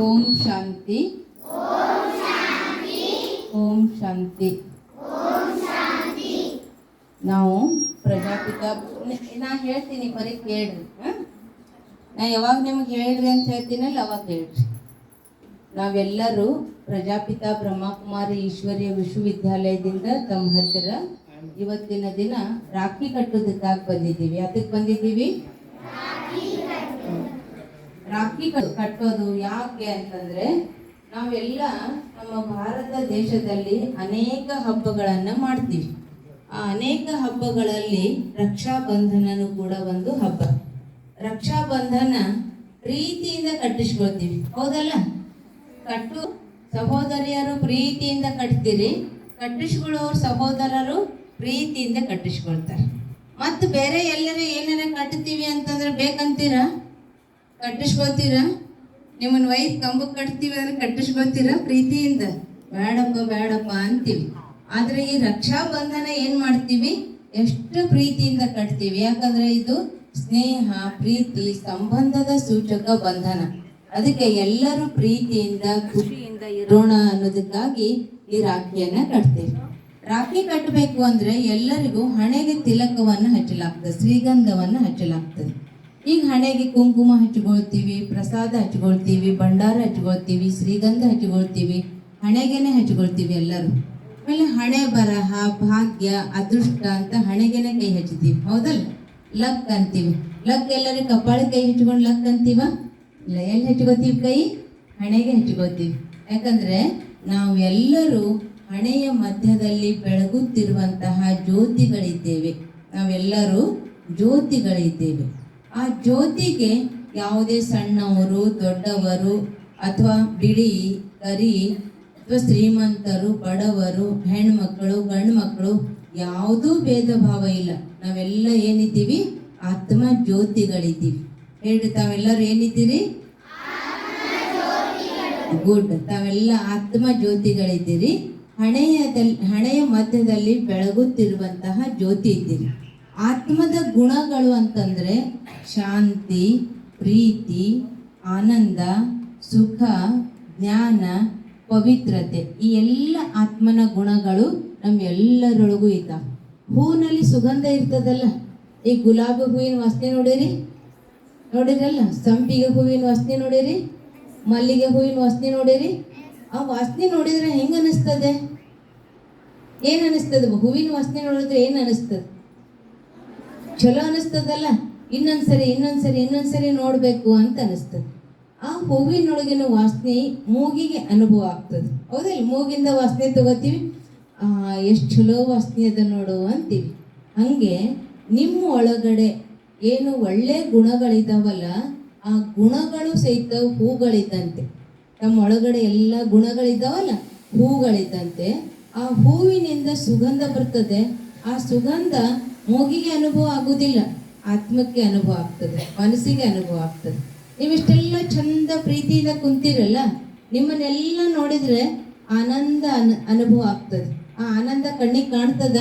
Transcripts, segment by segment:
ಓಂ ಶಾಂತಿ. ಓಂ ಶಾಂತಿ. ನಾವು ಪ್ರಜಾಪಿತ ನಾ ಹೇಳ್ತೀನಿ ಬರೀ ಕೇಳ್ರಿ. ನಾ ಯಾವಾಗ ನಿಮಗೆ ಹೇಳ್ರಿ ಅಂತ ಹೇಳ್ತೀನಲ್ಲ ಅವಾಗ ಹೇಳ್ರಿ. ನಾವೆಲ್ಲರೂ ಪ್ರಜಾಪಿತ ಬ್ರಹ್ಮಕುಮಾರಿ ಈಶ್ವರ್ಯ ವಿಶ್ವವಿದ್ಯಾಲಯದಿಂದ ತಮ್ಮ ಹತ್ತಿರ ಇವತ್ತಿನ ದಿನ ರಾಖಿ ಕಟ್ಟೋದಕ್ಕಾಗಿ ಬಂದಿದ್ದೀವಿ. ಅದಕ್ಕೆ ಬಂದಿದ್ದೀವಿ? ರಾಖಿ ಕಟ್- ಕಟ್ಟೋದು ಯಾಕೆ ಅಂತಂದ್ರೆ ನಾವೆಲ್ಲ ನಮ್ಮ ಭಾರತ ದೇಶದಲ್ಲಿ ಅನೇಕ ಹಬ್ಬಗಳನ್ನು ಮಾಡ್ತೀವಿ. ಆ ಅನೇಕ ಹಬ್ಬಗಳಲ್ಲಿ ರಕ್ಷಾ ಬಂಧನನು ಕೂಡ ಒಂದು ಹಬ್ಬ. ರಕ್ಷಾ ಬಂಧನ ಪ್ರೀತಿಯಿಂದ ಕಟ್ಟಿಸ್ಕೊಳ್ತೀವಿ ಹೌದಲ್ಲ? ಕಟ್ಟು ಸಹೋದರಿಯರು ಪ್ರೀತಿಯಿಂದ ಕಟ್ತೀರಿ, ಕಟ್ಟಿಸ್ಕೊಳ್ಳೋರು ಸಹೋದರರು ಪ್ರೀತಿಯಿಂದ ಕಟ್ಟಿಸ್ಕೊಳ್ತಾರೆ. ಮತ್ತು ಬೇರೆ ಎಲ್ಲರೂ ಏನಾರ ಕಟ್ತೀವಿ ಅಂತಂದ್ರೆ ಬೇಕಂತೀರಾ? ಕಟ್ಟಿಸ್ಕೋತೀರಾ? ನಿಮ್ಮನ್ನ ವೈದ್ ಕಂಬಕ್ಕೆ ಕಟ್ತೀವಿ ಅಂದ್ರೆ ಕಟ್ಟಿಸ್ಕೋತೀರಾ ಪ್ರೀತಿಯಿಂದ? ಬೇಡಪ್ಪ ಬೇಡಪ್ಪ ಅಂತೀವಿ. ಆದ್ರೆ ಈ ರಕ್ಷಾ ಬಂಧನ ಏನ್ ಮಾಡ್ತೀವಿ? ಎಷ್ಟು ಪ್ರೀತಿಯಿಂದ ಕಟ್ತೀವಿ. ಯಾಕಂದ್ರೆ ಇದು ಸ್ನೇಹ, ಪ್ರೀತಿ, ಸಂಬಂಧದ ಸೂಚಕ ಬಂಧನ. ಅದಕ್ಕೆ ಎಲ್ಲರೂ ಪ್ರೀತಿಯಿಂದ, ಖುಷಿಯಿಂದ ಇರೋಣ ಅನ್ನೋದಕ್ಕಾಗಿ ಈ ರಾಖಿಯನ್ನ ಕಟ್ತೇವೆ. ರಾಖಿ ಕಟ್ಟಬೇಕು ಅಂದ್ರೆ ಎಲ್ಲರಿಗೂ ಹಣೆಗೆ ತಿಲಕವನ್ನು ಹಚ್ಚಲಾಗ್ತದೆ, ಶ್ರೀಗಂಧವನ್ನು ಹಚ್ಚಲಾಗ್ತದೆ. ಈಗ ಹಣೆಗೆ ಕುಂಕುಮ ಹಚ್ಕೊಳ್ತೀವಿ ಪ್ರಸಾದ ಹಚ್ಕೊಳ್ತೀವಿ ಭಂಡಾರ ಹಚ್ಕೊಳ್ತೀವಿ ಶ್ರೀಗಂಧ ಹಚ್ಕೊಳ್ತೀವಿ ಹಣೆಗೆನೆ ಹಚ್ಕೊಳ್ತೀವಿ ಎಲ್ಲರೂ. ಆಮೇಲೆ ಹಣೆ ಬರಹ, ಭಾಗ್ಯ, ಅದೃಷ್ಟ ಅಂತ ಹಣೆಗೆನೆ ಕೈ ಹಚ್ತೀವಿ ಹೌದಲ್ಲ? ಲಕ್ ಅಂತೀವಿ. ಲಕ್ ಎಲ್ಲರೂ ಕಪಾಳಿ ಕೈ ಹಚ್ಕೊಂಡು ಲಕ್ ಅಂತೀವ? ಇಲ್ಲ, ಎಲ್ಲಿ ಹಚ್ಕೋತೀವಿ ಕೈ? ಹಣೆಗೆ ಹಚ್ಕೋತೀವಿ ಯಾಕಂದ್ರೆ ನಾವೆಲ್ಲರೂ ಹಣೆಯ ಮಧ್ಯದಲ್ಲಿ ಬೆಳಗುತ್ತಿರುವಂತಹ ಜ್ಯೋತಿಗಳಿದ್ದೇವೆ. ನಾವೆಲ್ಲರೂ ಜ್ಯೋತಿಗಳಿದ್ದೇವೆ. ಆ ಜ್ಯೋತಿಗೆ ಯಾವುದೇ ಸಣ್ಣವರು, ದೊಡ್ಡವರು ಅಥವಾ ಬಿಳಿ ಕರಿ ಅಥವಾ ಶ್ರೀಮಂತರು, ಬಡವರು, ಹೆಣ್ಮಕ್ಳು ಗಂಡು ಮಕ್ಕಳು ಯಾವುದೂ ಭೇದ ಭಾವ ಇಲ್ಲ. ನಾವೆಲ್ಲ ಏನಿದ್ದೀವಿ? ಆತ್ಮ ಜ್ಯೋತಿಗಳಿದ್ದೀವಿ. ಹೇಳಿ, ತಾವೆಲ್ಲರೂ ಏನಿದ್ದೀರಿ? ಗುಡ್. ತಾವೆಲ್ಲ ಆತ್ಮ ಜ್ಯೋತಿಗಳಿದ್ದೀರಿ. ಹಣೆಯದಲ್ಲಿ ಹಣೆಯ ಮಧ್ಯದಲ್ಲಿ ಬೆಳಗುತ್ತಿರುವಂತಹ ಜ್ಯೋತಿ ಇದ್ದೀರಿ. ಆತ್ಮದ ಗುಣಗಳು ಅಂತಂದ್ರೆ ಶಾಂತಿ, ಪ್ರೀತಿ, ಆನಂದ, ಸುಖ, ಜ್ಞಾನ, ಪವಿತ್ರತೆ. ಈ ಎಲ್ಲ ಆತ್ಮನ ಗುಣಗಳು ನಮ್ಮೆಲ್ಲರೊಳಗೂ ಇದ್ದ. ಇದ್ದಾವೆ ಹೂವಿನಲ್ಲಿ ಸುಗಂಧ ಇರ್ತದಲ್ಲ? ಈ ಗುಲಾಬಿ ಹೂವಿನ ವಾಸನೆ ನೋಡಿರಿ? ನೋಡಿರಲ್ಲ? ಸಂಪಿಗೆ ಹೂವಿನ ವಾಸನೆ ನೋಡಿರಿ? ಮಲ್ಲಿಗೆ ಹೂವಿನ ವಾಸನೆ ನೋಡಿರಿ? ಆ ವಾಸನೆ ನೋಡಿದ್ರೆ ಹೆಂಗ ಅನಿಸ್ತದೆ ಏನ್ ಅನಿಸ್ತದೆ ಹೂವಿನ ವಾಸನೆ ನೋಡಿದ್ರೆ ಏನು ಅನಿಸ್ತದೆ ಚಲೋ ಅನಿಸ್ತದಲ್ಲ? ಇನ್ನೊಂದ್ಸರಿ ಇನ್ನೊಂದ್ಸರಿ ಇನ್ನೊಂದ್ಸರಿ ನೋಡಬೇಕು ಅಂತ ಅನಿಸ್ತದೆ. ಆ ಹೂವಿನೊಳಗಿನ ವಾಸನೆ ಮೂಗಿಗೆ ಅನುಭವ ಆಗ್ತದೆ. ಹೌದಲ್ಲ? ಮೂಗಿಂದ ವಾಸನೆ ತಗೋತೀವಿ. ಎಷ್ಟು ಚಲೋ ವಾಸನೆ ಅದ ನೋಡು ಅಂತೀವಿ. ಹಂಗೆ ನಿಮ್ಮ ಒಳಗಡೆ ಏನು ಒಳ್ಳೆ ಗುಣಗಳಿದಾವಲ್ಲ, ಆ ಗುಣಗಳು ಸಹಿತ ಹೂಗಳಿದ್ದಂತೆ. ನಮ್ಮ ಒಳಗಡೆ ಎಲ್ಲ ಗುಣಗಳಿದ್ದಾವಲ್ಲ ಹೂಗಳಿದ್ದಂತೆ. ಆ ಹೂವಿನಿಂದ ಸುಗಂಧ ಬರ್ತದೆ. ಆ ಸುಗಂಧ ಮೂಗಿಗೆ ಅನುಭವ ಆಗುವುದಿಲ್ಲ, ಆತ್ಮಕ್ಕೆ ಅನುಭವ ಆಗ್ತದೆ, ಮನಸ್ಸಿಗೆ ಅನುಭವ ಆಗ್ತದೆ. ನೀವಿಷ್ಟೆಲ್ಲ ಚಂದ ಪ್ರೀತಿಯಿಂದ ಕುಂತಿರಲ್ಲ, ನಿಮ್ಮನ್ನೆಲ್ಲ ನೋಡಿದ್ರೆ ಆನಂದ ಅನ್, ಅನುಭವ ಆಗ್ತದೆ. ಆ ಆನಂದ ಕಣ್ಣಿಗೆ ಕಾಣ್ತದ?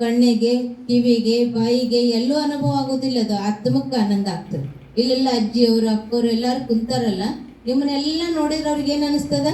ಕಣ್ಣಿಗೆ, ಕಿವಿಗೆ, ಬಾಯಿಗೆ ಎಲ್ಲೂ ಅನುಭವ ಆಗೋದಿಲ್ಲ ಅದು ಆತ್ಮಕ್ಕೆ ಆನಂದ ಆಗ್ತದೆ. ಇಲ್ಲೆಲ್ಲ ಅಜ್ಜಿಯವರು ಅಕ್ಕವರು ಎಲ್ಲರೂ ಕುಂತಾರಲ್ಲ, ನಿಮ್ಮನ್ನೆಲ್ಲ ನೋಡಿದ್ರೆ ಅವ್ರಿಗೆ ಏನು ಅನಿಸ್ತದ?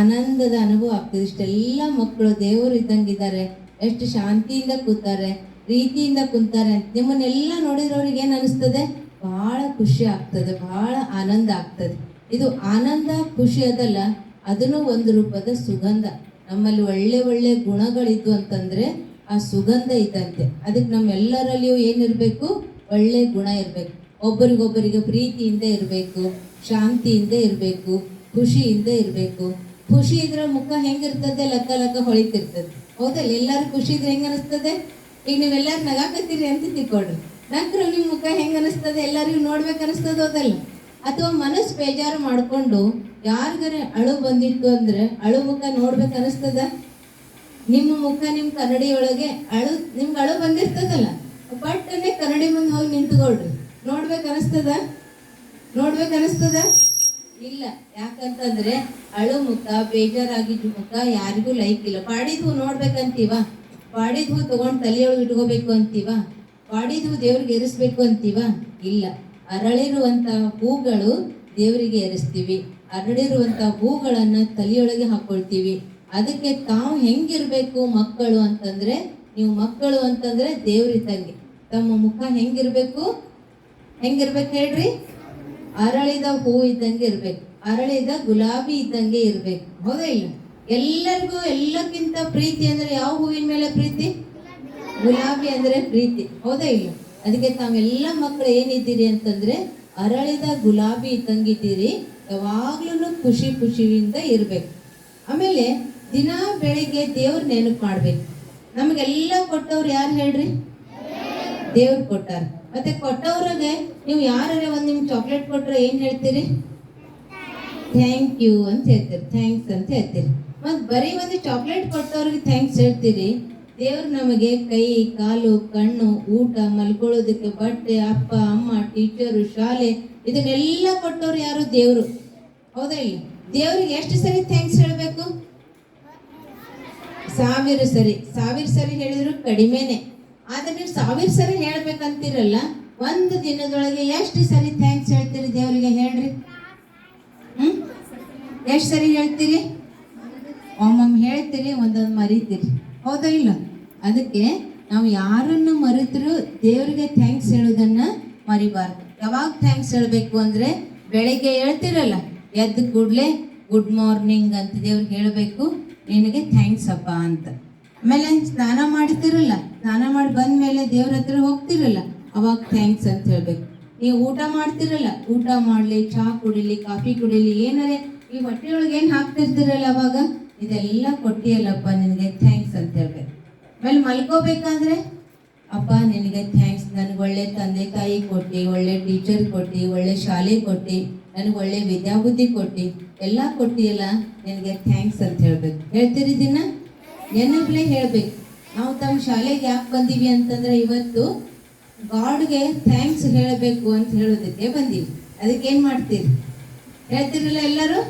ಆನಂದದ ಅನುಭವ ಆಗ್ತದೆ. ಇಷ್ಟೆಲ್ಲ ಮಕ್ಕಳು ದೇವರು ಇದ್ದಂಗಿದ್ದಾರೆ ಎಷ್ಟು ಶಾಂತಿಯಿಂದ ಕೂತಾರೆ, ಪ್ರೀತಿಯಿಂದ ಕುಂತಾರೆ ನಿಮ್ಮನ್ನೆಲ್ಲ ನೋಡಿದ್ರೆ ಅವ್ರಿಗೆ ಏನು ಅನಿಸ್ತದೆ? ಬಹಳ ಖುಷಿ ಆಗ್ತದೆ ಬಹಳ ಆನಂದ ಆಗ್ತದೆ. ಇದು ಆನಂದ ಖುಷಿ ಅದಲ್ಲ, ಅದನ್ನು ಒಂದು ರೂಪದ ಸುಗಂಧ. ನಮ್ಮಲ್ಲಿ ಒಳ್ಳೆ ಒಳ್ಳೆ ಗುಣಗಳಿದ್ವು ಅಂತಂದ್ರೆ ಆ ಸುಗಂಧ ಇದ್ದಂತೆ. ಅದಕ್ಕೆ ನಮ್ಮೆಲ್ಲರಲ್ಲಿಯೂ ಏನಿರಬೇಕು? ಒಳ್ಳೆ ಗುಣ ಇರಬೇಕು. ಒಬ್ಬರಿಗೊಬ್ಬರಿಗೆ ಪ್ರೀತಿಯಿಂದ ಇರಬೇಕು, ಶಾಂತಿಯಿಂದ ಇರಬೇಕು, ಖುಷಿಯಿಂದ ಇರಬೇಕು. ಖುಷಿ ಇದ್ರ ಮುಖ ಹೆಂಗಿರ್ತದೆ? ಲಕ್ಕ ಲಕ್ಕ ಹೊಳಿತಿರ್ತದೆ. ಹೌದಲ್ಲ ಎಲ್ಲರೂ ಖುಷಿ ಇದ್ರೆ ಹೆಂಗ ಅನಿಸ್ತದೆ? ಈಗ ನೀವೆಲ್ಲರೂ ನಗಾಕತ್ತೀರಿ ಅಂತ ತಿಳ್ಕೊಡ್ರಿ ನಂತರ ನಿಮ್ಮ ಮುಖ ಹೆಂಗ ಅನಿಸ್ತದೆ? ಎಲ್ಲರಿಗೂ ನೋಡ್ಬೇಕು ಅನಿಸ್ತದೆ ಹೌದಲ್ಲ. ಅಥವಾ ಮನಸ್ಸು ಬೇಜಾರು ಮಾಡ್ಕೊಂಡು ಯಾರಿಗಾರೆ ಅಳು ಬಂದಿತ್ತು ಅಂದ್ರೆ ಅಳು ಮುಖ ನೋಡ್ಬೇಕು ಅನಿಸ್ತದ? ನಿಮ್ಮ ಮುಖ ನಿಮ್ಮ ಕನ್ನಡಿ ಒಳಗೆ ಅಳು, ನಿಮ್ಗೆ ಅಳು ಬಂದಿರ್ತದಲ್ಲ? ಪಟ್ಟನೆ ಕನ್ನಡಿ ಮುಂದೆ ಹೋಗಿ ನಿಂತ್ಕೊಳ್ರಿ. ನೋಡ್ಬೇಕು ಅನಿಸ್ತದ? ನೋಡ್ಬೇಕು ಅನಿಸ್ತದ? ಇಲ್ಲ. ಯಾಕಂತಂದ್ರೆ ಅಳು ಮುಖ, ಬೇಜಾರಾಗಿ ಮುಖ ಯಾರಿಗೂ ಲೈಕ್ ಇಲ್ಲ. ಬಾಡಿದ ಹೂ ನೋಡ್ಬೇಕಂತೀವ? ಬಾಡಿದ ಹೂ ತಗೊಂಡ್ ತಲೆಯೊಳಗೆ ಇಟ್ಕೋಬೇಕು ಅಂತೀವ? ಬಾಡಿದ ಹೂ ದೇವ್ರಿಗೆ ಎರಿಸ್ಬೇಕು ಅಂತೀವ? ಇಲ್ಲ. ಅರಳಿರುವಂತಹ ಹೂಗಳು ದೇವರಿಗೆ ಎರಿಸ್ತೀವಿ ಅರಳಿರುವಂಥ ಹೂಗಳನ್ನು ತಲೆಯೊಳಗೆ ಹಾಕೊಳ್ತೀವಿ. ಅದಕ್ಕೆ ತಾವು ಹೆಂಗಿರ್ಬೇಕು ಮಕ್ಕಳು ಅಂತಂದ್ರೆ, ನೀವು ಮಕ್ಕಳು ಅಂತಂದ್ರೆ ದೇವ್ರಿದ್ದಂಗೆ. ತಮ್ಮ ಮುಖ ಹೆಂಗಿರ್ಬೇಕು? ಹೆಂಗಿರ್ಬೇಕು ಹೇಳ್ರಿ? ಅರಳಿದ ಹೂ ಇದ್ದಂಗೆ ಇರ್ಬೇಕು. ಅರಳಿದ ಗುಲಾಬಿ ಇದ್ದಂಗೆ ಇರ್ಬೇಕು. ಹೌದಾ ಇಲ್ಲ? ಎಲ್ಲರಿಗೂ ಎಲ್ಲಕ್ಕಿಂತ ಪ್ರೀತಿ ಅಂದ್ರೆ ಯಾವ ಹೂವಿನ ಮೇಲೆ ಪ್ರೀತಿ? ಗುಲಾಬಿ ಅಂದ್ರೆ ಪ್ರೀತಿ. ಹೌದಾ ಇಲ್ಲ? ಅದಕ್ಕೆ ತಾವೆಲ್ಲ ಮಕ್ಕಳು ಏನಿದ್ದೀರಿ ಅಂತಂದ್ರೆ, ಅರಳಿದ ಗುಲಾಬಿ ಇದ್ದಂಗಿದ್ದೀರಿ. ಯಾವಾಗ್ಲೂ ಖುಷಿ ಖುಷಿಯಿಂದ ಇರ್ಬೇಕು. ಆಮೇಲೆ ದಿನ ಬೆಳಿಗ್ಗೆ ದೇವ್ರ ನೆನಪು ಮಾಡ್ಬೇಕು. ನಮಗೆಲ್ಲ ಕೊಟ್ಟವ್ರು ಯಾರು ಹೇಳ್ರಿ? ದೇವ್ರು ಕೊಟ್ಟಾರ. ಮತ್ತೆ ಕೊಟ್ಟವ್ರಿಗೆ ನೀವು ಯಾರೇ ಒಂದು ನಿಮ್ಗೆ ಚಾಕ್ಲೇಟ್ ಕೊಟ್ರೆ ಏನ್ ಹೇಳ್ತೀರಿ? ಥ್ಯಾಂಕ್ ಯು ಅಂತ ಹೇಳ್ತೀರಿ. ಥ್ಯಾಂಕ್ಸ್ ಅಂತ ಹೇಳ್ತೀರಿ. ಮತ್ ಬರೀ ಒಂದು ಚಾಕ್ಲೇಟ್ ಕೊಟ್ಟವ್ರಿಗೆ ಥ್ಯಾಂಕ್ಸ್ ಹೇಳ್ತೀರಿ. ದೇವ್ರು ನಮಗೆ ಕೈ, ಕಾಲು, ಕಣ್ಣು, ಊಟ, ಮಲ್ಕೊಳ್ಳೋದಕ್ಕೆ ಬಟ್ಟೆ, ಅಪ್ಪ, ಅಮ್ಮ ಟೀಚರು ಶಾಲೆ ಇದನ್ನೆಲ್ಲ ಕೊಟ್ಟವ್ರು ಯಾರು? ದೇವ್ರು. ಹೌದಾ ಇಲ್ಲಿ? ದೇವ್ರಿಗೆ ಎಷ್ಟು ಸರಿ ಥ್ಯಾಂಕ್ಸ್ ಹೇಳಬೇಕು? ಸಾವಿರ ಸರಿ. ಸಾವಿರ ಸರಿ ಹೇಳಿದ್ರು ಕಡಿಮೆನೆ. ಆದ್ರೆ ನೀವು ಸಾವಿರ ಸರಿ ಹೇಳ್ಬೇಕಂತೀರಲ್ಲ? ಒಂದು ದಿನದೊಳಗೆ ಎಷ್ಟು ಸರಿ ಥ್ಯಾಂಕ್ಸ್ ಹೇಳ್ತೀರಿ ದೇವರಿಗೆ ಹೇಳ್ರಿ? ಹ್ಮ್? ಎಷ್ಟು ಸರಿ ಹೇಳ್ತೀರಿ? ಒಮ್ಮೊಮ್ಮೆ ಹೇಳ್ತೀರಿ, ಒಂದೊಂದು ಮರಿತೀರಿ. ಹೌದಾ ಇಲ್ಲ? ಅದಕ್ಕೆ ನಾವು ಯಾರನ್ನು ಮರೆತರೂ ದೇವರಿಗೆ ಥ್ಯಾಂಕ್ಸ್ ಹೇಳೋದನ್ನ ಮರಿಬಾರ್ದು. ಯಾವಾಗ ಥ್ಯಾಂಕ್ಸ್ ಹೇಳಬೇಕು ಅಂದ್ರೆ ಬೆಳಿಗ್ಗೆ ಹೇಳ್ತಿರಲ್ಲ, ಎದ್ದ ಕೂಡಲೇ ಗುಡ್ ಮಾರ್ನಿಂಗ್ ಅಂತ ದೇವ್ರಿಗೆ ಹೇಳಬೇಕು. ನಿನಗೆ ಥ್ಯಾಂಕ್ಸ್ ಅಪ್ಪ ಅಂತ. ಆಮೇಲೆ ಸ್ನಾನ ಮಾಡ್ತಿರಲ್ಲ, ಸ್ನಾನ ಮಾಡಿ ಬಂದ ಮೇಲೆ ದೇವ್ರ ಹತ್ರ ಹೋಗ್ತಿರಲ್ಲ, ಅವಾಗ ಥ್ಯಾಂಕ್ಸ್ ಅಂತ ಹೇಳ್ಬೇಕು. ನೀವು ಊಟ ಮಾಡ್ತಿರಲ್ಲ, ಊಟ ಮಾಡ್ಲಿ ಚಹಾ ಕುಡಿಲಿ, ಕಾಫಿ ಕುಡಿಲಿ, ಏನಾರೆ ಈ ಹೊಟ್ಟೆಯೊಳಗೆ ಏನು ಹಾಕ್ತಿರ್ತಿರಲ್ಲ ಅವಾಗ? ಇದೆಲ್ಲ ಕೊಟ್ಟಿಯಲ್ಲಪ್ಪ, ನಿನಗೆ ಥ್ಯಾಂಕ್ಸ್ ಅಂತ ಹೇಳ್ಬೇಕು. ಆಮೇಲೆ ಮಲ್ಕೋಬೇಕಾದ್ರೆ, ಅಪ್ಪ, ನಿನಗೆ ಥ್ಯಾಂಕ್ಸ್ ನನಗೆ ಒಳ್ಳೆ ತಂದೆ ತಾಯಿ ಕೊಟ್ಟು, ಒಳ್ಳೆ ಟೀಚರ್ ಕೊಟ್ಟು, ಒಳ್ಳೆ ಶಾಲೆ ಕೊಟ್ಟು, ನನಗೆ ಒಳ್ಳೆ ವಿದ್ಯಾಬುದ್ಧಿ ಕೊಟ್ಟು, ಎಲ್ಲ ಕೊಟ್ಟಿಯಲ್ಲ, ನಿನಗೆ ಥ್ಯಾಂಕ್ಸ್ ಅಂತ ಹೇಳ್ಬೇಕು. ಹೇಳ್ತೀರಿ ದಿನ? ನೆನಪಲೇ ಹೇಳ್ಬೇಕು. ನಾವು ತಮ್ಮ ಶಾಲೆಗೆ ಯಾಕೆ ಬಂದೀವಿ ಅಂತಂದ್ರೆ ಇವತ್ತು ಗಾಡ್ಗೆ ಥ್ಯಾಂಕ್ಸ್ ಹೇಳಬೇಕು ಅಂತ ಹೇಳೋದಕ್ಕೆ ಬಂದೀವಿ. ಅದಕ್ಕೆ ಏನು ಮಾಡ್ತೀರಿ? ಹೇಳ್ತಿರಲ್ಲ ಎಲ್ಲರೂ?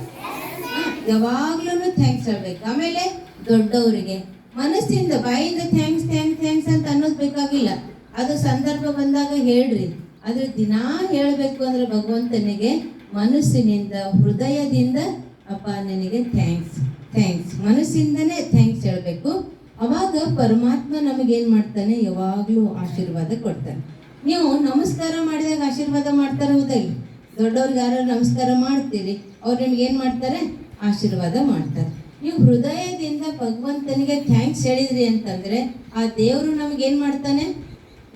ಯಾವಾಗ್ಲೂ ಥ್ಯಾಂಕ್ಸ್ ಹೇಳ್ಬೇಕು. ಆಮೇಲೆ ದೊಡ್ಡವರಿಗೆ, ಮನಸ್ಸಿಂದ ಬಾಯಿಂದ ಥ್ಯಾಂಕ್ಸ್ ಥ್ಯಾಂಕ್ಸ್ ಥ್ಯಾಂಕ್ಸ್ ಅಂತ ಅನ್ನೋದು ಬೇಕಾಗಿಲ್ಲ. ಅದು ಸಂದರ್ಭ ಬಂದಾಗ ಹೇಳ್ರಿ. ಆದ್ರೆ ದಿನಾ ಹೇಳಬೇಕು ಅಂದ್ರೆ ಭಗವಂತನಿಗೆ ಮನಸ್ಸಿನಿಂದ, ಹೃದಯದಿಂದ, ಅಪ್ಪ, ನಿನಗೆ ಥ್ಯಾಂಕ್ಸ್ ಥ್ಯಾಂಕ್ಸ್ ಮನಸ್ಸಿಂದನೇ ಥ್ಯಾಂಕ್ಸ್ ಹೇಳಬೇಕು. ಅವಾಗ ಪರಮಾತ್ಮ ನಮಗೇನು ಮಾಡ್ತಾನೆ? ಯಾವಾಗಲೂ ಆಶೀರ್ವಾದ ಕೊಡ್ತಾನೆ. ನೀವು ನಮಸ್ಕಾರ ಮಾಡಿದಾಗ ಆಶೀರ್ವಾದ ಮಾಡ್ತಾರೆ ಹೌದಲ್ಲ ದೊಡ್ಡವ್ರಿಗೆ ಯಾರು ನಮಸ್ಕಾರ ಮಾಡ್ತೀರಿ? ಅವ್ರು ನಿಮ್ಗೆ ಏನ್ ಮಾಡ್ತಾರೆ? ಆಶೀರ್ವಾದ ಮಾಡ್ತಾರೆ. ನೀವು ಹೃದಯದಿಂದ ಭಗವಂತನಿಗೆ ಥ್ಯಾಂಕ್ಸ್ ಹೇಳಿದ್ರಿ ಅಂತಂದ್ರೆ ಆ ದೇವರು ನಮ್ಗೆ ಏನ್ ಮಾಡ್ತಾನೆ?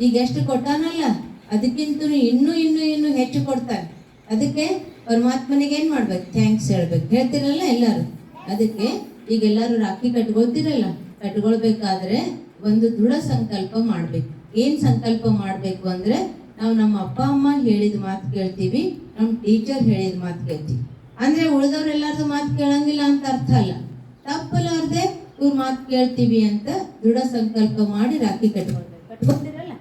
ಈಗ ಎಷ್ಟು ಕೊಟ್ಟಾನಲ್ಲ? ಅದಕ್ಕಿಂತ ಇನ್ನೂ ಇನ್ನೂ ಇನ್ನೂ ಹೆಚ್ಚು ಕೊಡ್ತಾನೆ. ಅದಕ್ಕೆ ಪರಮಾತ್ಮನಿಗೆ ಏನು ಮಾಡ್ಬೇಕು? ಥ್ಯಾಂಕ್ಸ್ ಹೇಳ್ಬೇಕು. ಹೇಳ್ತಿರಲ್ಲ ಎಲ್ಲರೂ? ಅದಕ್ಕೆ ಈಗೆಲ್ಲರೂ ರಾಖಿ ಕಟ್ಕೊಳ್ತಿರಲ್ಲ, ಕಟ್ಕೊಳ್ಬೇಕಾದ್ರೆ ಒಂದು ದೃಢ ಸಂಕಲ್ಪ ಮಾಡ್ಬೇಕು. ಏನ್ ಸಂಕಲ್ಪ ಮಾಡ್ಬೇಕು ಅಂದ್ರೆ ನಾವು ನಮ್ಮ ಅಪ್ಪ ಅಮ್ಮ ಹೇಳಿದ ಮಾತು ಕೇಳ್ತೀವಿ ನಮ್ಮ ಟೀಚರ್ ಹೇಳಿದ ಮಾತು ಕೇಳ್ತೀವಿ. ಅಂದ್ರೆ ಉಳಿದವ್ರೆಲ್ಲಾರ್ದು ಮಾತು ಕೇಳಂಗಿಲ್ಲ ಅಂತ ಅರ್ಥ ಅಲ್ಲ. ತಪ್ಪಲಾರ್ದೆ ಇವ್ರ ಮಾತು ಕೇಳ್ತೀವಿ ಅಂತ ದೃಢ ಸಂಕಲ್ಪ ಮಾಡಿ ರಾಖಿ ಕಟ್ಕೊಳ್ಬೇಕು. ಕಟ್ಕೊತಿರಲ್ಲ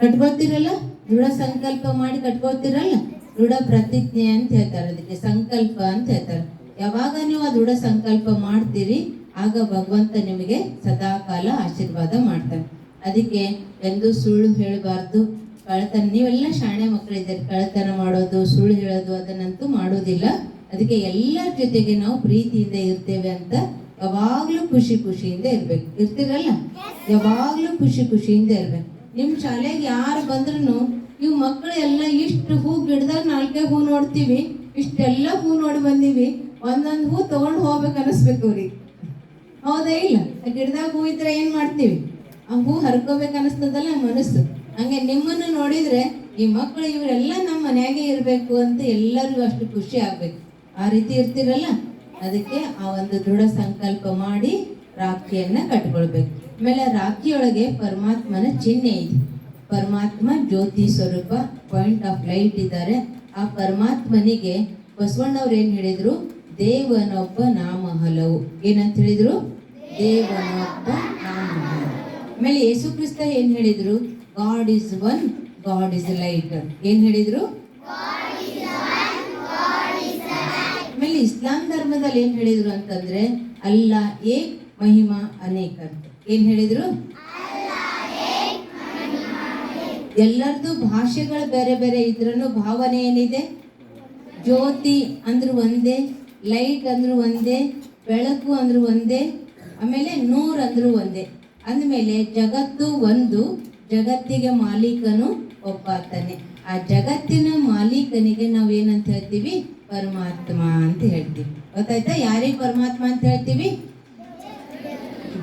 ಕಟ್ಕೊತಿರಲ್ಲ ದೃಢ ಸಂಕಲ್ಪ ಮಾಡಿ ಕಟ್ಕೊತಿರಲ್ಲ ದೃಢ ಪ್ರತಿಜ್ಞೆ ಅಂತ ಹೇಳ್ತಾರೆ ಅದಕ್ಕೆ, ಸಂಕಲ್ಪ ಅಂತ ಹೇಳ್ತಾರೆ. ಯಾವಾಗ ನೀವು ಆ ದೃಢ ಸಂಕಲ್ಪ ಮಾಡ್ತೀರಿ, ಆಗ ಭಗವಂತ ನಿಮಗೆ ಸದಾಕಾಲ ಆಶೀರ್ವಾದ ಮಾಡ್ತಾರೆ ಅದಕ್ಕೆ ಎಂದು ಸುಳ್ಳು ಹೇಳಬಾರ್ದು. ಕಳ್ಳತನ, ನೀವೆಲ್ಲ ಶಾಣೆ ಮಕ್ಕಳಿದ್ದೀರಿ ಕಳ್ತನ ಮಾಡೋದು, ಸುಳ್ಳು ಹೇಳೋದು, ಅದನ್ನಂತೂ ಮಾಡೋದಿಲ್ಲ. ಅದಕ್ಕೆ ಎಲ್ಲರ ಜೊತೆಗೆ ನಾವು ಪ್ರೀತಿಯಿಂದ ಇರ್ತೇವೆ ಅಂತ ಯಾವಾಗಲೂ ಖುಷಿ ಖುಷಿಯಿಂದ ಇರ್ಬೇಕು. ಇರ್ತೀರಲ್ಲ? ಯಾವಾಗಲೂ ಖುಷಿ ಖುಷಿಯಿಂದ ಇರ್ಬೇಕು. ನಿಮ್ಮ ಶಾಲೆಗೆ ಯಾರು ಬಂದ್ರೂ ನೀವು ಮಕ್ಕಳು ಎಲ್ಲ ಇಷ್ಟು ಹೂ ಗಿಡದಾಗ ನಾಲ್ಕೇ ಹೂ ನೋಡ್ತೀವಿ, ಇಷ್ಟೆಲ್ಲ ಹೂ ನೋಡಿ ಬಂದೀವಿ ಒಂದೊಂದು ಹೂ ತಗೊಂಡು ಹೋಗ್ಬೇಕು ಅನಿಸ್ಬೇಕು ಅವ್ರಿಗೆ. ಹೌದಾ ಇಲ್ಲ? ಗಿಡದಾಗ ಹೂ ಇದ್ರೆ ಏನು ಮಾಡ್ತೀವಿ? ಆ ಹೂ ಹರ್ಕೋಬೇಕು ಅನಿಸ್ತದಲ್ಲ ಮನಸ್ಸು. ಹಂಗೆ ನಿಮ್ಮನ್ನು ನೋಡಿದ್ರೆ ಈ ಮಕ್ಕಳು ಇವರೆಲ್ಲ ನಮ್ಮ ಮನೆಯಾಗೆ ಇರಬೇಕು ಅಂತ ಎಲ್ಲರಿಗೂ ಅಷ್ಟು ಖುಷಿ ಆಗ್ಬೇಕು. ಆ ರೀತಿ ಇರ್ತಿರಲ್ಲ? ಅದಕ್ಕೆ ಆ ಒಂದು ದೃಢ ಸಂಕಲ್ಪ ಮಾಡಿ ರಾಖಿಯನ್ನ ಕಟ್ಕೊಳ್ಬೇಕು. ಆಮೇಲೆ ರಾಖಿಯೊಳಗೆ ಪರಮಾತ್ಮನ ಚಿಹ್ನೆ ಇದೆ. ಪರಮಾತ್ಮ ಜ್ಯೋತಿ ಸ್ವರೂಪ ಪಾಯಿಂಟ್ ಆಫ್ ಲೈಟ್ ಇದ್ದಾರೆ. ಆ ಪರಮಾತ್ಮನಿಗೆ ಬಸವಣ್ಣವ್ರು ಏನು ಹೇಳಿದ್ರು? ದೇವನೊಬ್ಬ ನಾಮ ಹಲವು ಏನಂತ ಹೇಳಿದ್ರು? ದೇವನೊಬ್ಬ ನಾಮ ಹಲವು ಆಮೇಲೆ ಯೇಸು ಕ್ರಿಸ್ತ ಏನ್ ಹೇಳಿದ್ರು? God is one God is light ಏನ್ ಹೇಳಿದ್ರು? ಆಮೇಲೆ ಇಸ್ಲಾಂ ಧರ್ಮದಲ್ಲಿ ಏನ್ ಹೇಳಿದ್ರು ಅಂತಂದ್ರೆ, ಅಲ್ಲ ಏಕ್ ಮಹಿಮಾ ಅನೇಕ ಏನ್ ಹೇಳಿದ್ರು? ಎಲ್ಲರದು ಭಾಷೆಗಳು ಬೇರೆ ಬೇರೆ ಇದ್ರೂ ಭಾವನೆ ಏನಿದೆ? ಜ್ಯೋತಿ ಅಂದ್ರು ಒಂದೇ ಲೈಟ್ ಅಂದರೂ ಒಂದೇ, ಬೆಳಕು ಅಂದರೂ ಒಂದೇ, ಆಮೇಲೆ ನೂರ್ ಅಂದರೂ ಒಂದೇ. ಅಂದಮೇಲೆ ಜಗತ್ತು ಒಂದು, ಜಗತ್ತಿಗೆ ಮಾಲೀಕನು ಒಬ್ಬಾತನೆ. ಆ ಜಗತ್ತಿನ ಮಾಲೀಕನಿಗೆ ನಾವು ಏನಂತ ಹೇಳ್ತೀವಿ? ಪರಮಾತ್ಮ ಅಂತ ಹೇಳ್ತೀವಿ. ಗೊತ್ತಾಯ್ತಾ? ಯಾರಿಗೆ ಪರಮಾತ್ಮ ಅಂತ ಹೇಳ್ತೀವಿ?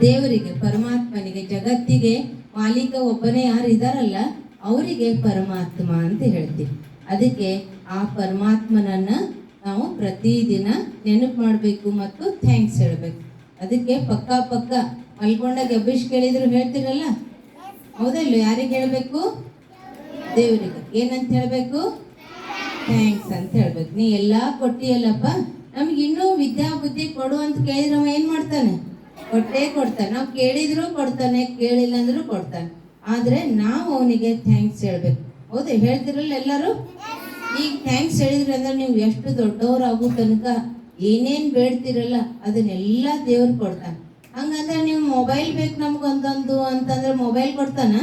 ದೇವರಿಗೆ, ಪರಮಾತ್ಮನಿಗೆ. ಜಗತ್ತಿಗೆ ಮಾಲೀಕ ಒಬ್ಬನೇ ಯಾರು ಇದಾರಲ್ಲ, ಅವರಿಗೆ ಪರಮಾತ್ಮ ಅಂತ ಹೇಳ್ತೀವಿ. ಅದಕ್ಕೆ ಆ ಪರಮಾತ್ಮನನ್ನ ನಾವು ಪ್ರತಿದಿನ ನೆನಪು ಮಾಡಬೇಕು ಮತ್ತು ಥ್ಯಾಂಕ್ಸ್ ಹೇಳಬೇಕು. ಅದಕ್ಕೆ ಪಕ್ಕ ಪಕ್ಕ ಮಲ್ಕೊಂಡಾಗ ಅಭಿಷ್ ಕೇಳಿದ್ರು ಹೇಳ್ತಿರಲ್ಲ? ಹೌದಲ್ಲ ಯಾರಿಗೆ ಹೇಳಬೇಕು? ದೇವರಿಗೆ. ಏನಂತ ಹೇಳಬೇಕು? ಥ್ಯಾಂಕ್ಸ್ ಅಂತ ಹೇಳ್ಬೇಕು. ನೀ ಎಲ್ಲ ಕೊಟ್ಟಿಯಲ್ಲಪ್ಪ? ನಮ್ಗೆ ಇನ್ನೂ ವಿದ್ಯಾ ಬುದ್ಧಿ ಕೊಡು ಅಂತ ಕೇಳಿದ್ರೆ ಅವ ಏನು ಮಾಡ್ತಾನೆ? ಕೊಟ್ಟೇ ಕೊಡ್ತಾನೆ. ನಾವು ಕೇಳಿದ್ರು ಕೊಡ್ತಾನೆ ಕೇಳಿಲ್ಲ ಅಂದ್ರೂ ಕೊಡ್ತಾನೆ. ಆದರೆ ನಾವು ಅವನಿಗೆ ಥ್ಯಾಂಕ್ಸ್ ಹೇಳ್ಬೇಕು. ಹೌದು? ಹೇಳ್ತಿರಲ್ಲ ಎಲ್ಲರೂ? ಈಗ ಥ್ಯಾಂಕ್ಸ್ ಹೇಳಿದ್ರಿ ಅಂದ್ರೆ ನೀವು ಎಷ್ಟು ದೊಡ್ಡವರಾಗೋ ತನಕ ಏನೇನ್ ಬೇಡ್ತಿರಲ್ಲ ಅದನ್ನೆಲ್ಲ ದೇವ್ರು ಕೊಡ್ತಾನೆ. ಹಂಗಂದ್ರೆ ನೀವು ಮೊಬೈಲ್ ಬೇಕು ನಮ್ಗೊಂದೊಂದು ಅಂತಂದ್ರೆ ಮೊಬೈಲ್ ಕೊಡ್ತಾನ?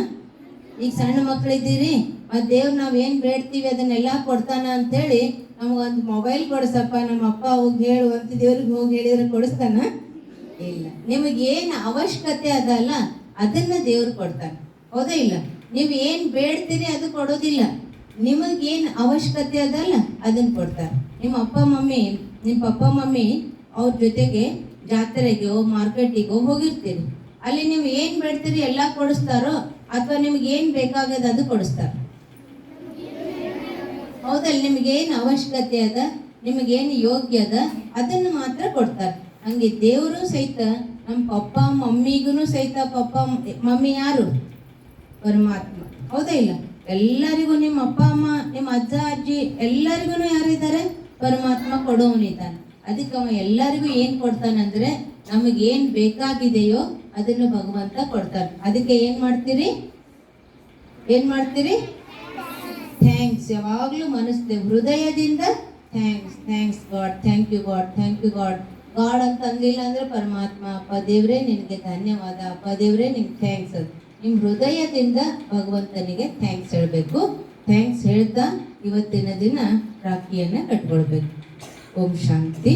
ಈಗ ಸಣ್ಣ ಮಕ್ಕಳಿದ್ದೀರಿ ಮತ್ತು ದೇವ್ರು ನಾವು ಏನು ಬೇಡ್ತೀವಿ ಅದನ್ನೆಲ್ಲ ಕೊಡ್ತಾನ ಅಂತೇಳಿ ನಮಗೊಂದು ಮೊಬೈಲ್ ಕೊಡ್ಸಪ್ಪ, ನಮ್ಮ ಅಪ್ಪ ಹೋಗಿ ಹೇಳು ಅಂತ ದೇವ್ರಿಗೆ ಹೋಗಿ ಹೇಳಿದ್ರೆ ಕೊಡಿಸ್ತಾನ? ಇಲ್ಲ. ನಿಮಗೆ ಏನು ಅವಶ್ಯಕತೆ ಅದಲ್ಲ, ಅದನ್ನ ದೇವ್ರು ಕೊಡ್ತಾನೆ. ಹೌದಾ ಇಲ್ಲ? ನೀವು ಏನು ಬೇಡ್ತೀರಿ ಅದು ಕೊಡೋದಿಲ್ಲ. ನಿಮಗೇನ್ ಅವಶ್ಯಕತೆ ಅದಲ್ಲ ಅದನ್ನ ಕೊಡ್ತಾರೆ. ನಿಮ್ಮ ಅಪ್ಪ, ಮಮ್ಮಿ, ನಿಮ್ಮ ಪಪ್ಪ, ಮಮ್ಮಿ, ಅವ್ರ ಜೊತೆಗೆ ಜಾತ್ರೆಗೋ, ಮಾರ್ಕೆಟಿಗೋ ಹೋಗಿರ್ತೀರಿ. ಅಲ್ಲಿ ನೀವು ಏನು ಬೇಡ್ತೀರಿ ಎಲ್ಲ ಕೊಡಿಸ್ತಾರೋ, ಅಥವಾ ನಿಮ್ಗೆ ಏನು ಬೇಕಾಗದ ಅದು ಕೊಡಿಸ್ತಾರೆ. ಹೌದಲ್ಲ ನಿಮ್ಗೇನು ಅವಶ್ಯಕತೆ ಅದ, ನಿಮಗೇನು ಯೋಗ್ಯ ಅದ, ಅದನ್ನು ಮಾತ್ರ ಕೊಡ್ತಾರೆ. ಹಂಗೆ ದೇವರು ಸಹಿತ, ನಮ್ಮ ಪಪ್ಪ ಮಮ್ಮಿಗೂ ಸಹಿತ ಪಪ್ಪ, ಮಮ್ಮಿ ಯಾರು? ಪರಮಾತ್ಮ. ಹೌದಾ ಇಲ್ಲ? ಎಲ್ಲರಿಗೂ ನಿಮ್ಮ ಅಪ್ಪ, ಅಮ್ಮ, ನಿಮ್ಮ ಅಜ್ಜ, ಅಜ್ಜಿ, ಎಲ್ಲರಿಗೂ ಯಾರಿದ್ದಾರೆ ಪರಮಾತ್ಮ ಕೊಡೋವನಿದ್ದಾನೆ ಅದಕ್ಕೆ ಅವ ಎಲ್ಲರಿಗೂ ಏನ್ ಕೊಡ್ತಾನಂದ್ರೆ ನಮಗೆ ಏನ್ ಬೇಕಾಗಿದೆಯೋ ಅದನ್ನು ಭಗವಂತ ಕೊಡ್ತಾನೆ. ಅದಕ್ಕೆ ಏನ್ ಮಾಡ್ತೀರಿ? ಏನ್ ಮಾಡ್ತೀರಿ? ಥ್ಯಾಂಕ್ಸ್ ಯಾವಾಗಲೂ ಮನಸ್ತೆ ಹೃದಯದಿಂದ thanks thanks God thank you God thank you God God ಅಂತ ಅಂದಿಲ್ಲ ಅಂದ್ರೆ ಪರಮಾತ್ಮ, ಅಪ್ಪ ದೇವ್ರೆ, ನಿನಗೆ ಧನ್ಯವಾದ. ಅಪ್ಪ ದೇವ್ರೆ, ನಿನ್ಗೆ ಥ್ಯಾಂಕ್ಸ್ ಅಂತ. ನಿಮ್ಮ ಹೃದಯದಿಂದ ಭಗವಂತನಿಗೆ ಥ್ಯಾಂಕ್ಸ್ ಹೇಳಬೇಕು. ಥ್ಯಾಂಕ್ಸ್ ಹೇಳ್ತಾ ಇವತ್ತಿನ ದಿನ ರಾಖಿಯನ್ನ ಕಟ್ಕೊಳ್ಬೇಕು. ಓಂ ಶಾಂತಿ.